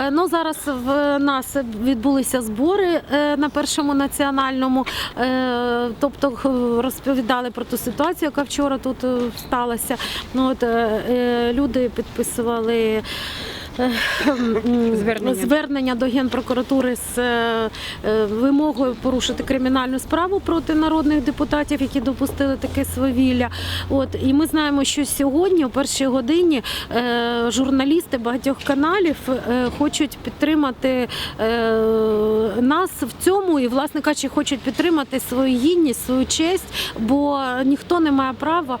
Е, Ну зараз в нас відбулися збори е, на першому національному, е, тобто розповідали про ту ситуацію, яка вчора тут сталася. Ну от люди підписували. Е, Звернення. звернення до Генпрокуратури з е, е, вимогою порушити кримінальну справу проти народних депутатів, які допустили таке свавілля. От і ми знаємо, що сьогодні, о першій годині, журналісти багатьох каналів хочуть підтримати нас в цьому, і власне кажучи, хочуть підтримати свою гідність, свою честь, бо ніхто не має права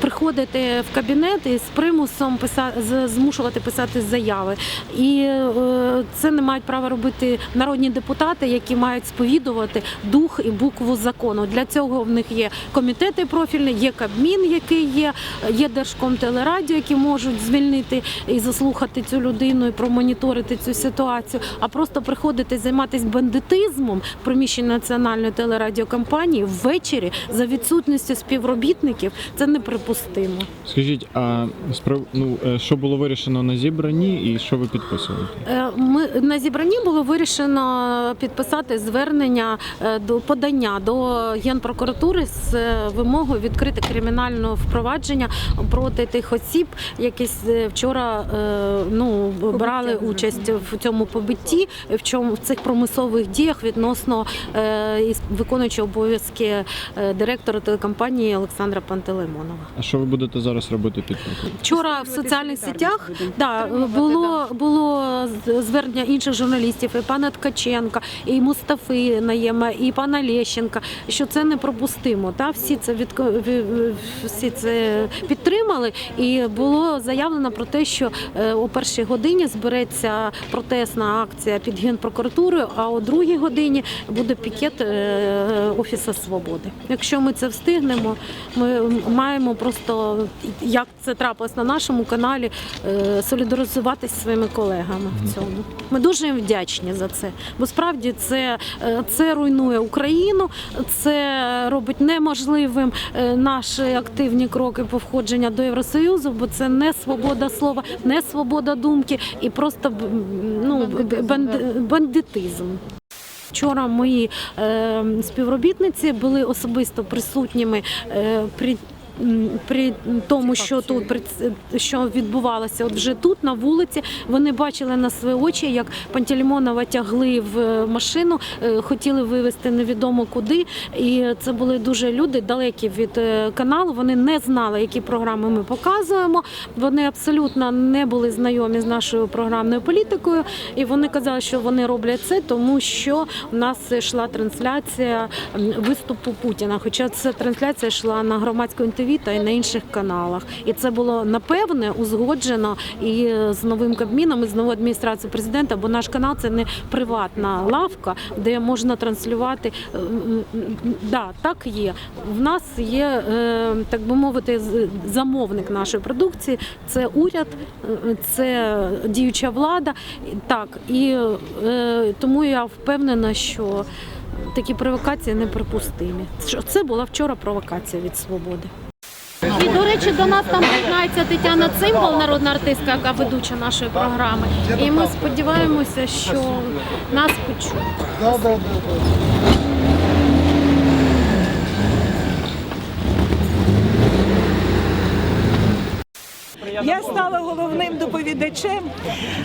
приходити в кабінет і з примусом писати, змушувати писати заяви. І е, це не мають права робити народні депутати, які мають сповідувати дух і букву закону. Для цього в них є комітети профільні, є Кабмін, який є, є Держкомтелерадіо, які можуть звільнити і заслухати цю людину і промоніторити цю ситуацію. А просто приходити займатися бандитизмом в приміщенні національної телерадіокомпанії ввечері за відсутністю співробітників це неприпустимо. Скажіть, а ну, е, що було вирішено на зібранні і що ви підписували? Е, Ми на зібранні було вирішено підписати звернення е, до подання до генпрокуратури з е, вимогою відкрити кримінальне впровадження проти тих осіб, які вчора ну брали участь в цьому побитті, в чому в цих промислових діях відносно виконуючого обов'язки директора телекомпанії Олександра Пантелеймонова. А що ви будете зараз робити під? Вчора в соціальних сетях да, було, було звернення інших журналістів, і пана Ткаченка, і Мустафи Наєма, і пана Лещенка, що це непропустимо. Та? Всі, це від, всі це підтримали, і було заявлено про те, що е, о першій годині збереться протестна акція під Генпрокуратурою, а о другій годині буде пікет е, Офісу Свободи. Якщо ми це встигнемо, ми маємо просто, як це трапилось на нашому каналі, е, солідаризуватися зі своїми колегами в цьому. Ми дуже їм вдячні за це. Бо справді це, е, це руйнує Україну, це робить неможливим е, наші активні кроки по входженню до Євросоюзу, бо це не свобода слова, не свобода думки і просто ну, бандитизм. Вчора мої е, співробітниці були особисто присутніми е, при. При тому, що тут що відбувалося, от вже тут на вулиці, вони бачили на свої очі, як Пантелеймонова тягли в е, машину, е, хотіли вивезти невідомо куди. І це були дуже люди далекі від е, каналу. Вони не знали, які програми ми показуємо. Вони абсолютно не були знайомі з нашою програмною політикою, і вони казали, що вони роблять це, тому що у нас йшла трансляція виступу Путіна. Хоча ця трансляція йшла на громадському ТВ та й на інших каналах. І це було напевне узгоджено і з новим кабміном, і з новою адміністрацією президента, бо наш канал це не приватна лавка, де можна транслювати. М, Да, так є. В нас є, е, так би мовити, замовник нашої продукції. Це уряд, е, це діюча влада. Так, і е, тому я впевнена, що такі провокації неприпустимі. Це була вчора провокація від свободи. І, до речі, до нас там приєднається Тетяна Цимбал, народна артистка, яка ведуча нашої програми. І ми сподіваємося, що нас почують. Я стала головним доповідачем.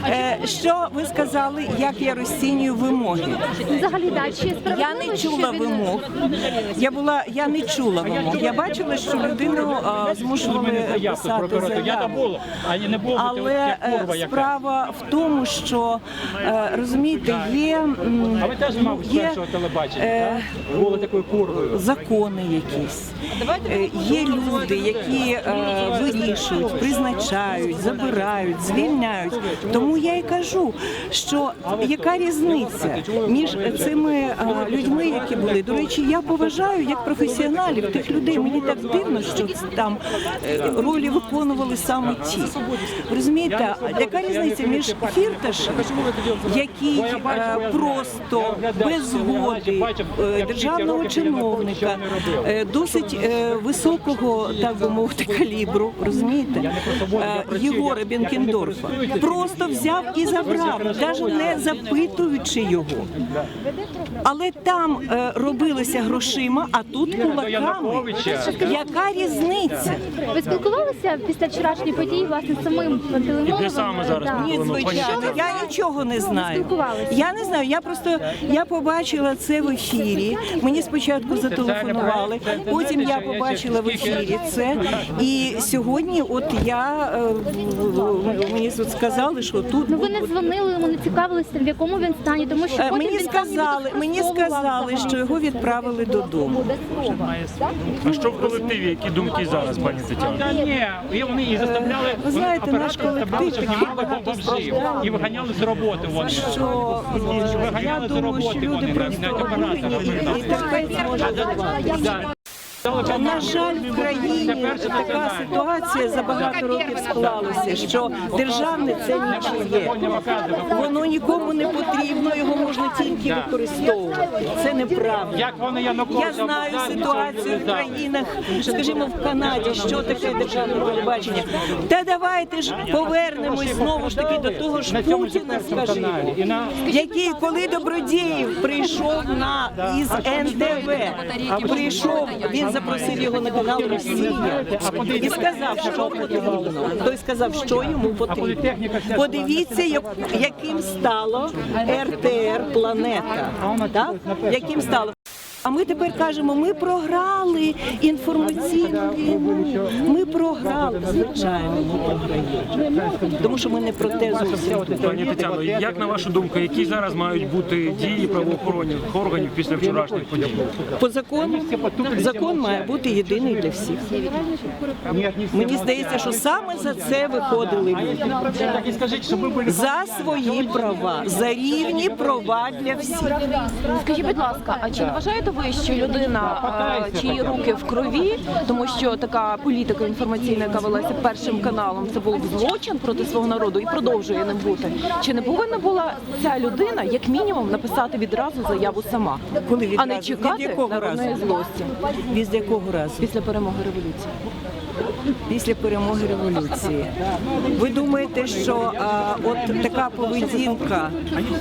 Е, Що ви сказали, як я розцінюю вимоги? Взагалі, да, чи Я не чула вимог. Я була, я не чула вимог. Я бачила, що людину а, змушували писати заяву. Але е, справа в тому, що е, розумієте, є, А ви теж, мабуть, з є першого телебачення, е. Були такою курвою. закони якісь. Е, Є люди, які е, вирішують, призначають, забирають, звільняють. Тому я і кажу, що яка різниця між цими е, людьми, які були. До речі, я поважаю як професіоналів тих людей. Мені так дивно, що там е, ролі виконували саме ті. Розумієте, яка різниця між фірташем, який е, просто без згоди державного чиновника, досить високого, так би мовити, калібру, розумієте, Єгора Бенкендорфа. Просто взяв і забрав, навіть не запитуючи його. Але там е, робилося грошима, а тут кулаками. Яка різниця? Ви спілкувалися після вчорашньої події власне з самим Пантелеймоновим? Ні, звичайно, я нічого не знаю. спілкувалися? Я не знаю. Я просто я побачила це в ефірі. Мені спочатку зателефонували, потім я побачила в ефірі це. І сьогодні, от я е, мені тут сказали, що тут Ну ви не дзвонили йому, не цікавилися, в якому він стані, тому що Е, потім мені він сказали, нібито мені спростовував сказали, що його відправили додому. А що в колективі? Які думки зараз, пані Тетяно? Та ні, і вони і заставляли Ви знаєте, вони наш апарати колектив заставляли, такий знімали бомжів і виганяли з роботи. Вони Що е, я виганяли з думаю, що роботи люди вони просто навіть і, і може. На жаль, в країні така ситуація за багато років склалася, що державне це нічиє. Воно нікому не потрібно, його можна тільки використовувати. Це неправда. Як вони Я знаю ситуацію в країнах, скажімо, в Канаді, що таке державне телебачення. Та давайте ж повернемось знову ж таки до того ж Путіна, скажімо. І на Який, коли Добродієв прийшов на із НДВ, прийшов, він запросив його на канал Росія і сказав, що потрібно. Той сказав, що йому потрібно. Подивіться, яким стало РТР Планета. Так? Яким стало. А ми тепер кажемо, ми програли інформаційну війну. Ми програли. Звичайно, ми програємо. Тому що ми не про те зовсім. Пані Тетяно, як на вашу думку, які зараз мають бути дії правоохоронних органів після вчорашніх подій? По закону закон має бути єдиний для всіх. Мені здається, що саме за це виходили люди. За свої права, за рівні права для всіх. Скажіть, будь ласка, а чи не вважаєте ви, що людина, е, чиї руки в крові, тому що така політика інформаційна, яка велася першим каналом, це був злочин проти свого народу і продовжує ним бути? Чи не повинна була ця людина, як мінімум, написати відразу заяву сама, Коли а не відразу? Від чекати якого народної разу? злості Від якого разу? після перемоги революції? Після перемоги революції. Ви думаєте, що а, от така поведінка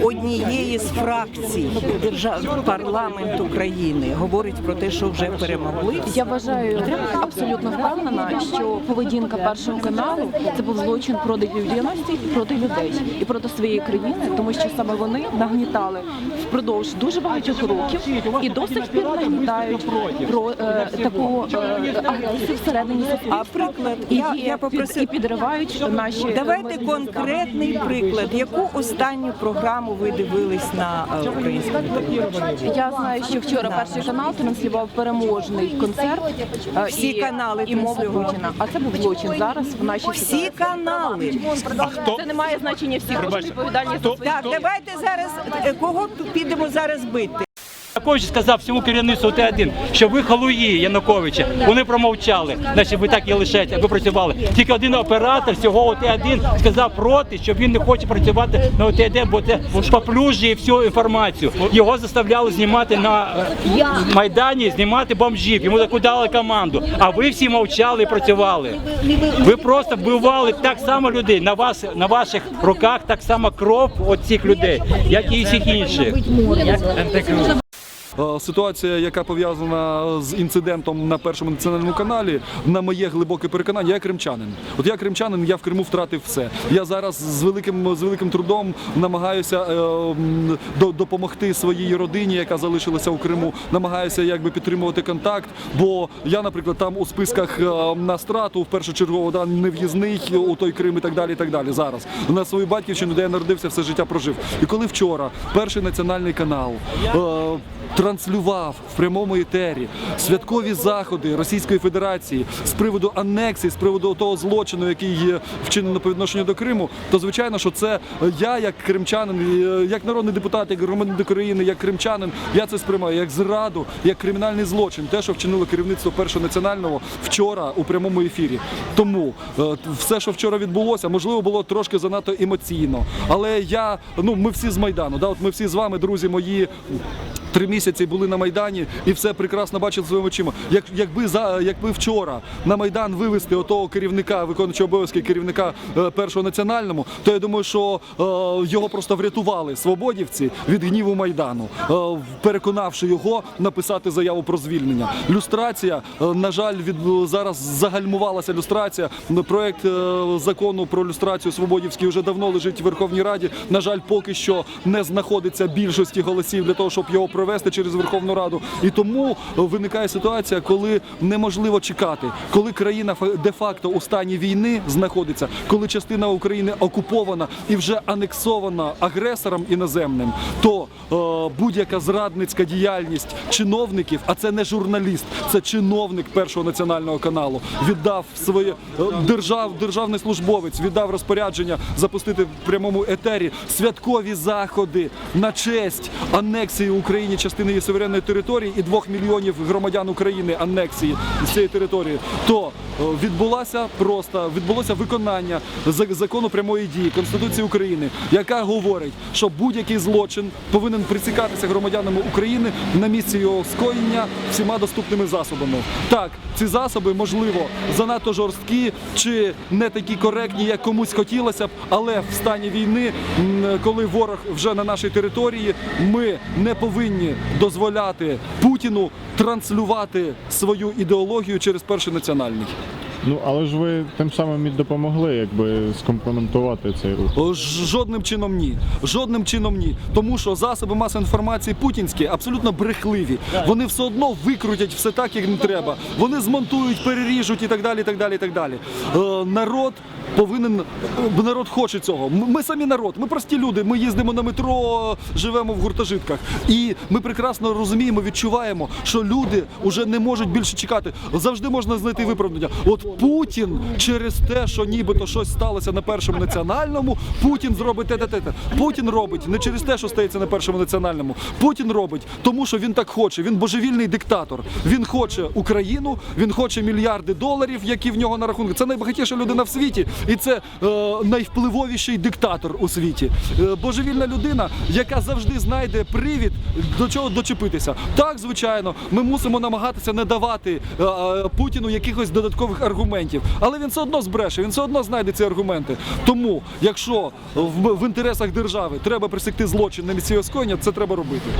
однієї з фракцій держав парламенту країни говорить про те, що вже перемогли? Я вважаю абсолютно впевнена, що поведінка першого каналу це був злочин проти людяності проти людей і проти своєї країни, тому що саме вони нагнітали впродовж дуже багатьох років і до сих пір нагнітають про е, таку е, агресію всередині А приклад, І, я, я попросив. і підривають наші Давайте конкретний приклад. Яку останню програму ви дивились на е, українському телебаченні? Я знаю, що вчора перший канал транслював переможний концерт. е, Всі і, канали і мову. Путіна. А це був злочин зараз в нашій Всі ситуації. канали. Це не має значення всі відповідальність за свої Так, давайте зараз е, кого підемо зараз бити? Янукович сказав всьому керівництву Т1, що ви халуї Януковича. Вони промовчали. Значить, ви так і лишаєте, ви працювали. Тільки один оператор всього ОТ1 сказав проти, що він не хоче працювати на ОТ1, бо це поплюжує всю інформацію. Його заставляли знімати на майдані, знімати бомжів. Йому таку дали команду. А ви всі мовчали і працювали. Ви просто вбивали так само людей. На вас на ваших руках так само кров от цих людей, як і всіх інших. Е, Ситуація, яка пов'язана з інцидентом на першому національному каналі, на моє глибоке переконання, я кримчанин. От я кримчанин, я в Криму втратив все. Я зараз з великим з великим трудом намагаюся е, до- допомогти своїй родині, яка залишилася у Криму. Намагаюся якби підтримувати контакт. Бо я, наприклад, там у списках е, на страту в першочергово да, не в'їзний у той Крим і так далі. І так далі. Зараз на свою батьківщину, де я народився, все життя прожив. І коли вчора перший національний канал. Е, Транслював в прямому етері святкові заходи Російської Федерації з приводу анексії, з приводу того злочину, який є вчинено по відношенню до Криму, то звичайно, що це я, як кримчанин, е, як народний депутат, як громадянин України, як кримчанин, я це сприймаю як зраду, як кримінальний злочин, те, що вчинило керівництво першого національного вчора у прямому ефірі. Тому е, все, що вчора відбулося, можливо, було трошки занадто емоційно. Але я, ну ми всі з майдану, да, от ми всі з вами, друзі мої. три місяці були на майдані і все прекрасно бачили своїми очима. Як якби за якби вчора на майдан вивести отого керівника, виконуючого обов'язки керівника е, першого національному, то я думаю, що е, його просто врятували свободівці від гніву майдану, е, переконавши його написати заяву про звільнення. Люстрація, на жаль, від зараз загальмувалася люстрація. Проект закону про люстрацію свободівський вже давно лежить в Верховній Раді. На жаль, поки що не знаходиться більшості голосів для того, щоб його провести через Верховну Раду. І тому виникає ситуація, коли неможливо чекати, коли країна фа- де-факто у стані війни знаходиться, коли частина України окупована і вже анексована агресором іноземним, то е, будь-яка зрадницька діяльність чиновників, а це не журналіст, це чиновник першого національного каналу, віддав своє е, держав, державний службовець, віддав розпорядження запустити в прямому етері святкові заходи на честь анексії Україні частини її суверенної території і двох мільйонів громадян України анексії з цієї території, то е, відбулося просто відбулося виконання закону прямої дії Конституції України, яка говорить, що будь-який злочин повинен присікатися громадянами України на місці його скоєння всіма доступними засобами. Так, ці засоби можливо занадто жорсткі чи не такі коректні, як комусь хотілося б, але в стані війни, коли ворог вже на нашій території, ми не повинні дозволяти Путіну транслювати свою ідеологію через перший національний. Ну але ж ви тим самим і допомогли, якби скомпонентувати цей рух. О, ж- Жодним чином ні. Жодним чином ні. Тому що засоби масової інформації путінські абсолютно брехливі. Вони все одно викрутять все так, як не треба. Вони змонтують, переріжуть і так далі. І так далі, і так далі. Е, народ повинен е, народ хоче цього. М- Ми самі народ, ми прості люди. Ми їздимо на метро, живемо в гуртожитках. І ми прекрасно розуміємо, відчуваємо, що люди вже не можуть більше чекати. Завжди можна знайти виправдання. От Путін через те, що нібито щось сталося на першому національному, Путін зробить те, те, те. Путін робить не через те, що стається на першому національному. Путін робить, тому що він так хоче. Він божевільний диктатор. Він хоче Україну, він хоче мільярди доларів, які в нього на рахунку. Це найбагатіша людина в світі, і це е, найвпливовіший диктатор у світі. Е, божевільна людина, яка завжди знайде привід до чого дочепитися. Так, звичайно, ми мусимо намагатися не давати е, е, Путіну якихось додаткових аргументів, але він все одно збреше, він все одно знайде ці аргументи. Тому, якщо в, в інтересах держави треба присягти злочин на місці скоєння, це треба робити.